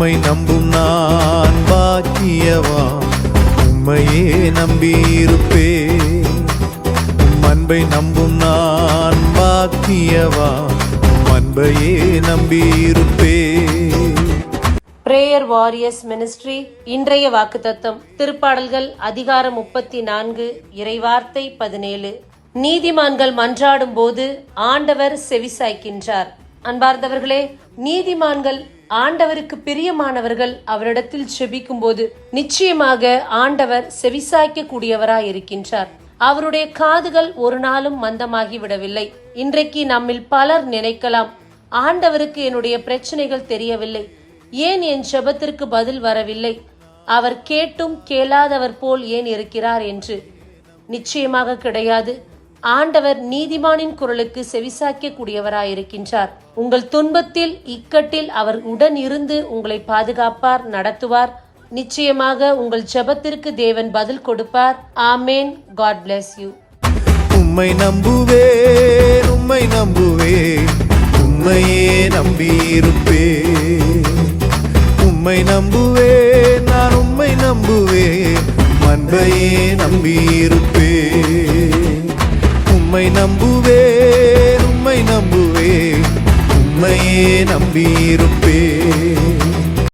உம்மை நம்பும் நான் பாக்கியவா? உம்மையே நம்பியிருப்பே. உம் அன்பை நம்பும் நான் பாக்கியவா? உம் அன்பையே நம்பியிருப்பே. பிரேயர் வாரியர்ஸ் மினிஸ்ட்ரி இன்றைய வாக்குத்தத்தம் திருப்பாடல்கள் அதிகாரம் முப்பத்தி நான்கு இறைவார்த்தை பதினேழு. நீதிமான்கள் மன்றாடும் போது ஆண்டவர் செவிசாய்க்கின்றார். அன்பார்ந்தவர்களே நீதிமான்கள் ஆண்டவருக்கு பிரியமானவர்கள் அவரிடத்தில் செபிக்கும் போது நிச்சயமாக ஆண்டவர் செவிசாய்க்க கூடியவராய் இருக்கின்றார் அவருடைய காதுகள் ஒரு நாளும் மந்தமாகி விடவில்லை இன்றைக்கு நம்மில் பலர் நினைக்கலாம் ஆண்டவருக்கு என்னுடைய பிரச்சனைகள் தெரியவில்லை ஏன் என் ஜெபத்திற்கு பதில் வரவில்லை? அவர் கேட்டும் கேளாதவர் போல் ஏன் இருக்கிறார் என்று. நிச்சயமாக கிடையாது. ஆண்டவர் நீதிமானின் குரலுக்கு செவிசாய்க்க கூடியவராயிருக்கின்றார் உங்கள் துன்பத்தில் இக்கட்டில் அவர் உடன் இருந்து உங்களை பாதுகாப்பார் நடத்துவார். நிச்சயமாக உங்கள் ஜபத்திற்கு தேவன் பதில் கொடுப்பார். ஆமேன். காட் பிளஸ் யூ உம்மை நம்புவே உம்மை நம்புவே உம்மையே நம்பியிருப்பே உம்மை நம்புவே நான் உம்மை நம்புவே அன்பையே நம்பியிருப்பே உம்மை நம்புவே உம்மை நம்புவே உம்மையே நம்பியிருப்பேன்